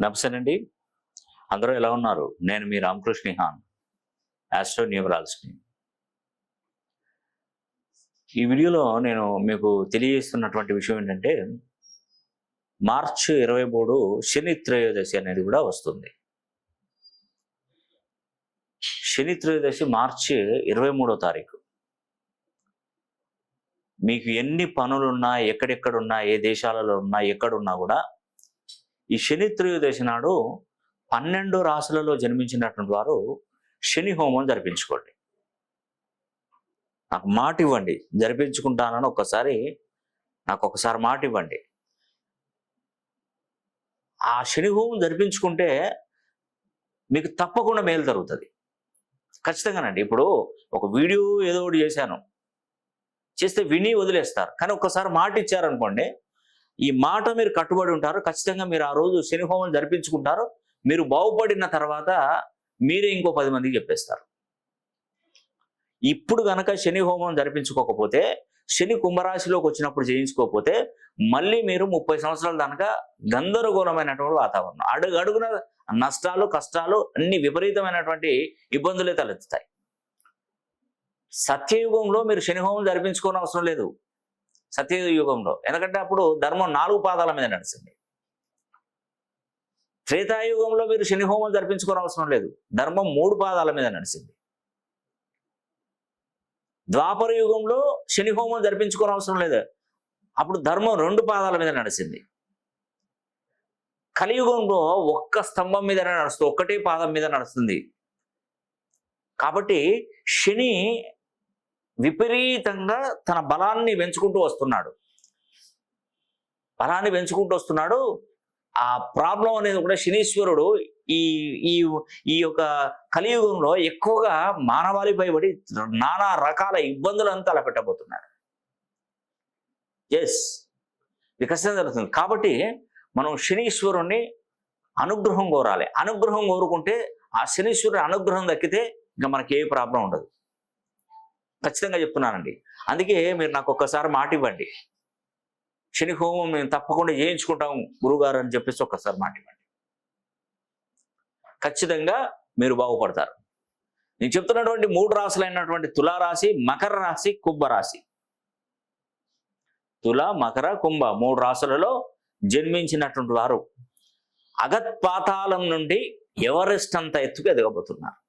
నమస్తేనండి. అందరూ ఎలా ఉన్నారు? నేను మీ రామకృష్ణ హాన్ ఆస్ట్రో న్యూమరాలజీ ఈ వీడియోలో నేను మీకు తెలియజేస్తున్నటువంటి విషయం ఏంటంటే మార్చ్ ఇరవై మూడు శని త్రయోదశి అనేది కూడా వస్తుంది. శని త్రయోదశి మార్చి ఇరవై మూడో తారీఖు. మీకు ఎన్ని పనులున్నా ఎక్కడెక్కడున్నా ఏ దేశాలలో ఉన్నా ఎక్కడున్నా కూడా ఈ శని త్రయోదశి నాడు పన్నెండు రాసులలో జన్మించినటువంటి వారు శని హోమం జరిపించుకోండి. నాకు మాట ఇవ్వండి జరిపించుకుంటానని ఒక్కసారి నాకు ఒకసారి మాట ఇవ్వండి. ఆ శని హోమం జరిపించుకుంటే మీకు తప్పకుండా మేలు జరుగుతుంది. ఖచ్చితంగానండి. ఇప్పుడు ఒక వీడియో ఏదో ఒకటి చేశాను. చేస్తే విని వదిలేస్తారు. కానీ ఒక్కసారి మాట ఇచ్చారనుకోండి ఈ మాట మీరు కట్టుబడి ఉంటారు ఖచ్చితంగా మీరు ఆ రోజు శని హోమం జరిపించుకుంటారు మీరు బాగుపడిన తర్వాత మీరే ఇంకో పది మందికి చెప్పేస్తారు. ఇప్పుడు గనక శని హోమం జరిపించుకోకపోతే శని కుంభరాశిలోకి వచ్చినప్పుడు చేయించుకోకపోతే మళ్ళీ మీరు ముప్పై సంవత్సరాల దాకా గందరగోళమైనటువంటి వాతావరణం. అడుగు అడుగున నష్టాలు కష్టాలు అన్ని విపరీతమైనటువంటి ఇబ్బందులే తలెత్తుతాయి. సత్యయుగంలో మీరు శని హోమం జరిపించుకోని అవసరం లేదు. సత్యయుగంలో. ఎందుకంటే అప్పుడు ధర్మం నాలుగు పాదాల మీద నడిచింది. త్రేతాయుగంలో మీరు శని హోమం జరిపించుకోని అవసరం లేదు. ధర్మం మూడు పాదాల మీద నడిచింది. ద్వాపర యుగంలో శని హోమం జరిపించుకోని అవసరం లేదు. అప్పుడు ధర్మం రెండు పాదాల మీద నడిచింది. కలియుగంలో ఒక్క స్తంభం మీద నడుస్తుంది. ఒక్కటే పాదం మీద నడుస్తుంది. కాబట్టి శని విపరీతంగా తన బలాన్ని పెంచుకుంటూ వస్తున్నాడు. బలాన్ని పెంచుకుంటూ వస్తున్నాడు. ఆ ప్రాబ్లం అనేది కూడా శనీశ్వరుడు ఈ ఈ ఈ యొక్క కలియుగంలో ఎక్కువగా మానవాళి పడి నానా రకాల ఇబ్బందులంతా అలా పెట్టబోతున్నాడు. ఎస్ ఇది ఖచ్చితంగా జరుగుతుంది. కాబట్టి మనం శనీశ్వరుణ్ణి అనుగ్రహం కోరాలి. అనుగ్రహం కోరుకుంటే ఆ శనీశ్వరుని అనుగ్రహం దక్కితే ఇంకా మనకి ఏ ప్రాబ్లం ఉండదు. ఖచ్చితంగా చెప్తున్నానండి. అందుకే మీరు నాకు ఒక్కసారి మాట ఇవ్వండి. శని హోమం మేము తప్పకుండా చేయించుకుంటాం గురుగారు అని చెప్పేసి ఒక్కసారి మాట ఇవ్వండి. ఖచ్చితంగా మీరు బాగుపడతారు. నేను చెప్తున్నటువంటి మూడు రాశులైనటువంటి తులారాశి మకర రాశి కుంభరాశి తుల మకర కుంభ మూడు రాశులలో జన్మించినటువంటి వారు అగత్పాతాళం నుండి ఎవరెస్ట్ అంత ఎత్తుకు ఎదగబోతున్నారు?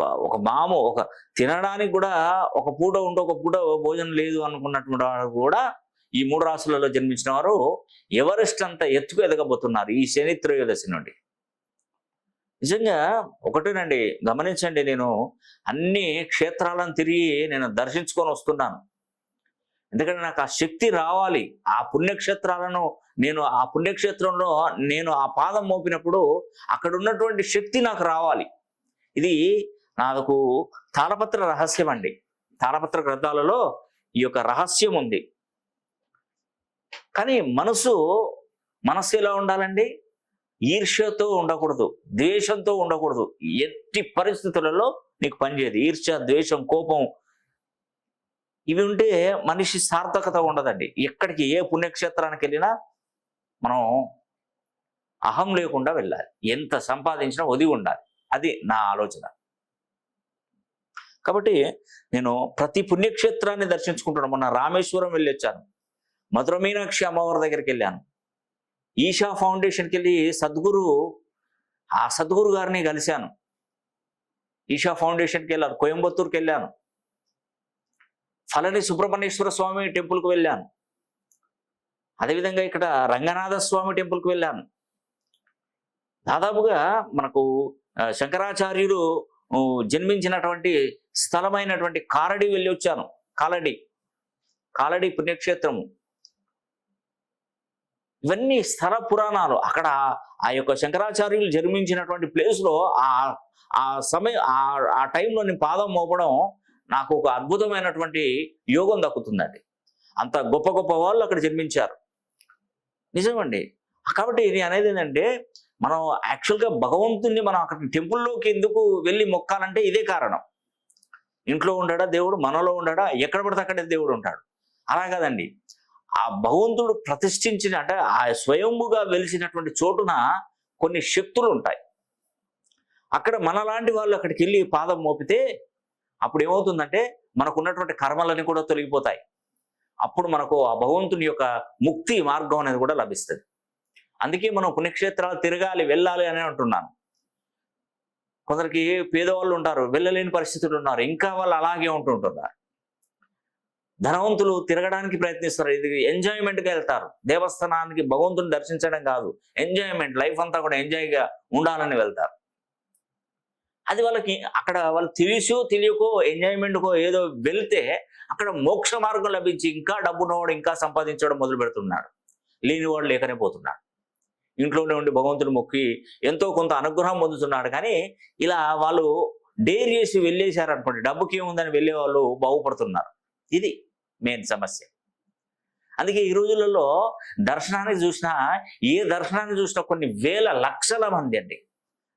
ఒక- మాము ఒక తినడానికి కూడా ఒక పూట ఉంటే ఒక పూట భోజనం లేదు అనుకున్నటువంటి వారు కూడా ఈ మూడు రాసులలో జన్మించిన వారు ఎవరెస్ట్ అంత ఎత్తుకు ఎదగబోతున్నారు ఈ శని త్రయోదశి నుండి. నిజంగా ఒకటేనండి గమనించండి నేను అన్ని క్షేత్రాలను తిరిగి నేను దర్శించుకొని వస్తున్నాను. ఎందుకంటే నాకు ఆ శక్తి రావాలి. ఆ పుణ్యక్షేత్రాలను నేను ఆ పుణ్యక్షేత్రంలో నేను ఆ పాదం మోపినప్పుడు అక్కడ ఉన్నటువంటి శక్తి నాకు రావాలి. ఇది నాకు తాళపత్ర రహస్యం అండి తాళపత్ర గ్రంథాలలో ఈ యొక్క రహస్యం ఉంది కానీ మనసు మనస్సు ఎలా ఉండాలండి? ఈర్ష్యతో ఉండకూడదు ద్వేషంతో ఉండకూడదు. ఎట్టి పరిస్థితులలో నీకు పనిచేయదు ఈర్ష్య ద్వేషం కోపం ఇవి ఉంటే మనిషి సార్థకత ఉండదండి. ఎక్కడికి ఏ పుణ్యక్షేత్రానికి వెళ్ళినా మనం అహం లేకుండా వెళ్ళాలి. ఎంత సంపాదించినా ఒదిగి ఉండాలి. అది నా ఆలోచన. కాబట్టి నేను ప్రతి పుణ్యక్షేత్రాన్ని దర్శించుకుంటున్నాను. మొన్న రామేశ్వరం వెళ్ళి వచ్చాను మధుర మీనాక్షి అమ్మవారి దగ్గరికి వెళ్ళాను. ఈషా ఫౌండేషన్కి వెళ్ళి సద్గురు ఆ సద్గురు గారిని కలిశాను. ఈషా ఫౌండేషన్కి వెళ్ళాను. కోయంబత్తూరుకి వెళ్ళాను. ఫలని సుబ్రహ్మణ్యేశ్వర స్వామి టెంపుల్కి వెళ్ళాను. అదేవిధంగా ఇక్కడ రంగనాథ స్వామి టెంపుల్కి వెళ్ళాను. దాదాపుగా మనకు శంకరాచార్యులు జన్మించినటువంటి స్థలమైనటువంటి కారడి వెళ్ళి వచ్చాను. కాలడి. కాలడి పుణ్యక్షేత్రము ఇవన్నీ స్థల పురాణాలు. అక్కడ ఆ యొక్క శంకరాచార్యులు జన్మించినటువంటి ప్లేస్లో ఆ ఆ సమయం ఆ ఆ టైంలో నేను పాదం మోపడం నాకు ఒక అద్భుతమైనటువంటి యోగం దక్కుతుందండి. అంత గొప్ప గొప్ప వాళ్ళు అక్కడ జన్మించారు. నిజమండి. కాబట్టి ఇది అనేది ఏంటంటే మనం యాక్చువల్గా భగవంతుణ్ణి మనం అక్కడ టెంపుల్లోకి ఎందుకు వెళ్ళి మొక్కాలంటే ఇదే కారణం. ఇంట్లో ఉండడా దేవుడు? మనలో ఉండడా? ఎక్కడ పడితే అక్కడే దేవుడు ఉంటాడు. అలా కాదండి. ఆ భగవంతుడు ప్రతిష్ఠించిన అంటే ఆ స్వయంభుగా వెలిసినటువంటి చోటున కొన్ని శక్తులు ఉంటాయి. అక్కడ మనలాంటి వాళ్ళు అక్కడికి వెళ్ళి పాదం మోపితే అప్పుడు ఏమవుతుందంటే మనకు ఉన్నటువంటి కర్మలన్నీ కూడా తొలగిపోతాయి. అప్పుడు మనకు ఆ భగవంతుని యొక్క ముక్తి మార్గం అనేది కూడా లభిస్తుంది. అందుకే మనం పుణ్యక్షేత్రాలు తిరగాలి వెళ్ళాలి అని అంటున్నాను. కొందరికి పేదవాళ్ళు ఉంటారు వెళ్ళలేని పరిస్థితులు ఉన్నారు ఇంకా వాళ్ళు అలాగే ఉంటుంటున్నారు ధనవంతులు తిరగడానికి ప్రయత్నిస్తారు ఇది ఎంజాయ్మెంట్గా వెళ్తారు. దేవస్థానానికి భగవంతుని దర్శించడం కాదు ఎంజాయ్మెంట్ లైఫ్ అంతా కూడా ఎంజాయ్గా ఉండాలని వెళ్తారు. అది వాళ్ళకి అక్కడ వాళ్ళు తెలిసో తెలియకో ఎంజాయ్మెంట్కో ఏదో వెళ్తే అక్కడ మోక్ష మార్గం లభించి ఇంకా డబ్బున్నవాడు ఇంకా సంపాదించడం మొదలు పెడుతున్నాడు లేనివాడు లేకనే పోతున్నాడు. ఇంట్లోనే ఉండి భగవంతుడు మొక్కి ఎంతో కొంత అనుగ్రహం పొందుతున్నాడు. కానీ ఇలా వాళ్ళు డేర్ చేసి వెళ్ళేశారు అనుకోండి డబ్బుకి ఏముందని వెళ్ళే వాళ్ళు బాగుపడుతున్నారు. ఇది మెయిన్ సమస్య. అందుకే ఈ రోజులలో దర్శనానికి చూసినా ఏ దర్శనాన్ని చూసినా కొన్ని వేల లక్షల మంది అండి.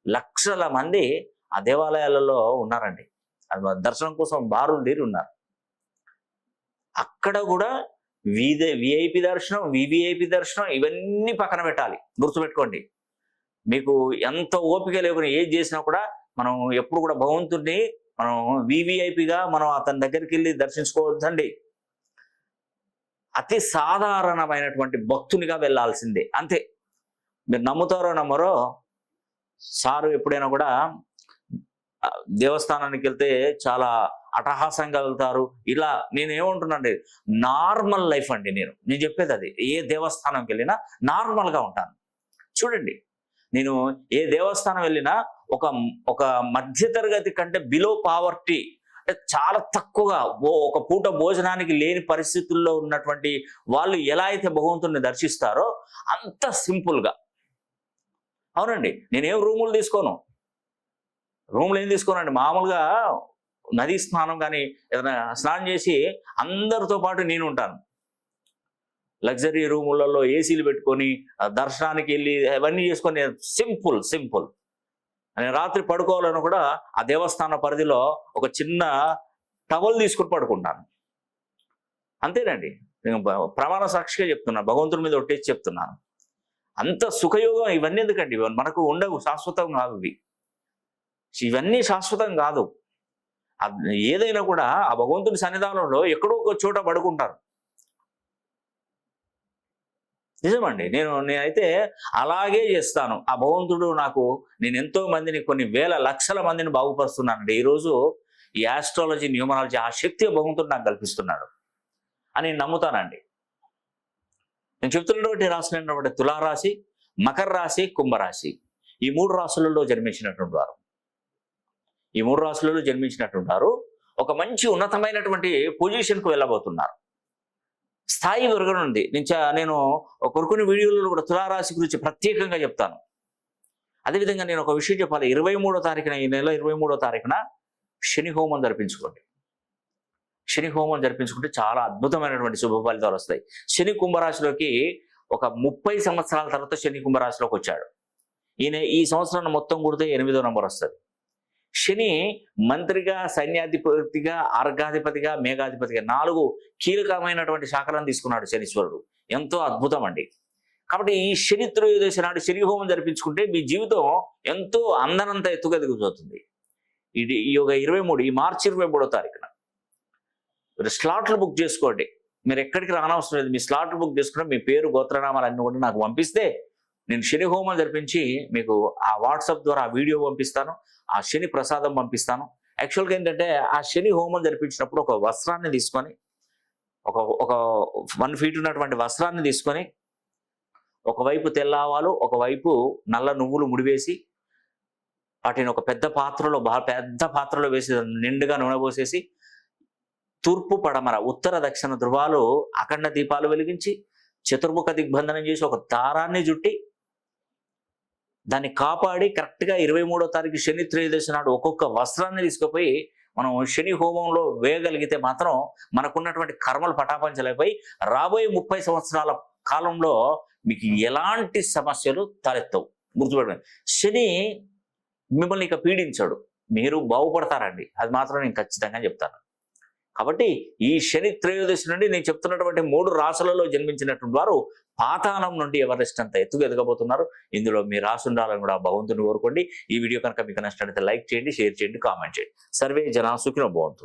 లక్షల మంది ఆ దేవాలయాలలో ఉన్నారండి. దర్శనం కోసం బారులు తీరి ఉన్నారు. అక్కడ కూడా విదే విఐపి దర్శనం వివిఐపి దర్శనం ఇవన్నీ పక్కన పెట్టాలి. గుర్తుపెట్టుకోండి. మీకు ఎంత ఓపిక లేకుండా ఏది చేసినా కూడా మనం ఎప్పుడు కూడా భగవంతుడిని మనం వివిఐపిగా మనం అతని దగ్గరికి వెళ్ళి దర్శించుకోవద్దండి. అతి సాధారణమైనటువంటి భక్తునిగా వెళ్ళాల్సిందే. అంతే. మీరు నమ్ముతారో నమ్మరో సారు ఎప్పుడైనా కూడా దేవస్థానానికి వెళ్తే చాలా అటహాసంగా వెళ్తారు. ఇలా నేను ఏమంటున్నానండి నార్మల్ లైఫ్ అండి నేను. నేను చెప్పేది అది. ఏ దేవస్థానంకి వెళ్ళినా నార్మల్గా ఉంటాను. చూడండి నేను ఏ దేవస్థానం వెళ్ళినా ఒక ఒక మధ్యతరగతి కంటే బిలో పావర్టీ అంటే చాలా తక్కువగా ఓ ఒక పూట భోజనానికి లేని పరిస్థితుల్లో ఉన్నటువంటి వాళ్ళు ఎలా అయితే భగవంతుడిని దర్శిస్తారో అంత సింపుల్గా. అవునండి నేనేం రూములు తీసుకోను. రూములు ఏం తీసుకోనండి? మామూలుగా నదీ స్నానం కానీ ఏదైనా స్నానం చేసి అందరితో పాటు నేను ఉంటాను. లగ్జరీ రూములలో ఏసీలు పెట్టుకొని దర్శనానికి వెళ్ళి అవన్నీ చేసుకొని సింపుల్ సింపుల్. నేను రాత్రి పడుకోవాలని కూడా ఆ దేవస్థాన పరిధిలో ఒక చిన్న టవల్ తీసుకుని పడుకుంటాను. అంతేనండి. నేను ప్రమాణ సాక్షిగా చెప్తున్నాను భగవంతుడి మీద ఒట్టేసి చెప్తున్నాను. అంత సుఖయోగం ఇవన్నీ ఎందుకండి? మనకు ఉండవు శాశ్వతం కాదు ఇవన్నీ శాశ్వతం కాదు. ఏదైనా కూడా ఆ భగవంతుని సన్నిధానంలో ఎక్కడో ఒక చోట పడుకుంటారు. నిజమండి. నేను నేనైతే అలాగే చేస్తాను. ఆ భగవంతుడు నాకు నేను ఎంతో మందిని కొన్ని వేల లక్షల మందిని బాగుపరుస్తున్నానండి. ఈరోజు ఈ ఆస్ట్రాలజీ న్యూమరాలజీ ఆ శక్తి భగవంతుడు నాకు కల్పిస్తున్నాడు అని నేను నమ్ముతానండి. నేను చెప్తున్నటువంటి రాసినటువంటి తులారాశి మకర రాశి కుంభరాశి. ఈ మూడు రాశులలో జన్మించినటువంటి వారు. ఈ మూడు రాశులలో జన్మించినట్టున్నారు ఒక మంచి ఉన్నతమైనటువంటి పొజిషన్కు వెళ్ళబోతున్నారు. స్థాయి పెరగనుంది నేను నేను ఒక కొన్ని వీడియోలలో కూడా తులారాశి గురించి ప్రత్యేకంగా చెప్తాను. అదేవిధంగా నేను ఒక విషయం చెప్పాలి. ఇరవై మూడో తారీఖున ఈ నెల ఇరవై మూడో తారీఖున శని హోమం జరిపించుకోండి. శని హోమం జరిపించుకుంటే చాలా అద్భుతమైనటువంటి శుభ ఫలితాలు వస్తాయి. శని కుంభరాశిలోకి ఒక ముప్పై సంవత్సరాల తర్వాత శని కుంభరాశిలోకి వచ్చాడు. ఈయన ఈ సంవత్సరం మొత్తం కూడితే ఎనిమిదో నంబర్ వస్తుంది. శని మంత్రిగా సైన్యాధిపతిగా అర్ఘాధిపతిగా మేఘాధిపతిగా నాలుగు కీలకమైనటువంటి శాఖలను తీసుకున్నాడు శనీశ్వరుడు. ఎంతో అద్భుతం అండి. కాబట్టి ఈ శని త్రయోదశి నాడు శని హోమం జరిపించుకుంటే మీ జీవితం ఎంతో అందనంత ఎత్తుకెదుగుతుంది ఇది ఈ యొక్క ఇరవై మూడు ఈ మార్చి ఇరవై మూడో తారీఖున. మీరు స్లాట్లు బుక్ చేసుకోండి. మీరు ఎక్కడికి రానవసరం లేదు. మీ స్లాట్లు బుక్ చేసుకుంటే మీ పేరు గోత్రనామాలు అన్నీ కూడా నాకు పంపిస్తే నేను శని హోమం జరిపించి మీకు ఆ వాట్సాప్ ద్వారా ఆ వీడియో పంపిస్తాను ఆ శని ప్రసాదం పంపిస్తాను. యాక్చువల్గా ఏంటంటే ఆ శని హోమం జరిపించినప్పుడు ఒక వస్త్రాన్ని తీసుకొని ఒక ఒక వన్ ఫీట్ ఉన్నటువంటి వస్త్రాన్ని తీసుకొని ఒకవైపు తెల్ల ఆవాలు ఒకవైపు నల్ల నువ్వులు ముడివేసి వాటిని ఒక పెద్ద పాత్రలో బాగా పెద్ద పాత్రలో వేసి నిండుగా నూనె పోసేసి తూర్పు పడమర ఉత్తర దక్షిణ ధృవాలు అఖండ దీపాలు వెలిగించి చతుర్ముఖ దిగ్బంధనం చేసి ఒక దారాన్ని జుట్టి దాన్ని కాపాడి కరెక్ట్గా ఇరవై మూడో తారీఖు శని త్రయోదశి నాడు ఒక్కొక్క వస్త్రాన్ని తీసుకుపోయి మనం శని హోమంలో వేయగలిగితే మాత్రం మనకున్నటువంటి కర్మలు పటాపంచలైపోయి రాబోయే ముప్పై సంవత్సరాల కాలంలో మీకు ఎలాంటి సమస్యలు తలెత్తవు. గుర్తుపెట్టండి శని మిమ్మల్ని ఇక పీడించాడు. మీరు బాగుపడతారండి. అది మాత్రం నేను ఖచ్చితంగా చెప్తాను. కాబట్టి ఈ శని త్రయోదశి నుండి నేను చెప్తున్నటువంటి మూడు రాసులలో జన్మించినటువంటి వారు పాతాళం నుండి ఎవరెస్ట్ అంత ఎత్తుకు ఎదగబోతున్నారు. ఇందులో మీ రాసి ఉండాలని కూడా భగవంతుని కోరుకోండి. ఈ వీడియో కనుక మీకు నచ్చినట్లయితే లైక్ చేయండి షేర్ చేయండి కామెంట్ చేయండి. సర్వే జనా సుఖిన భవంతు.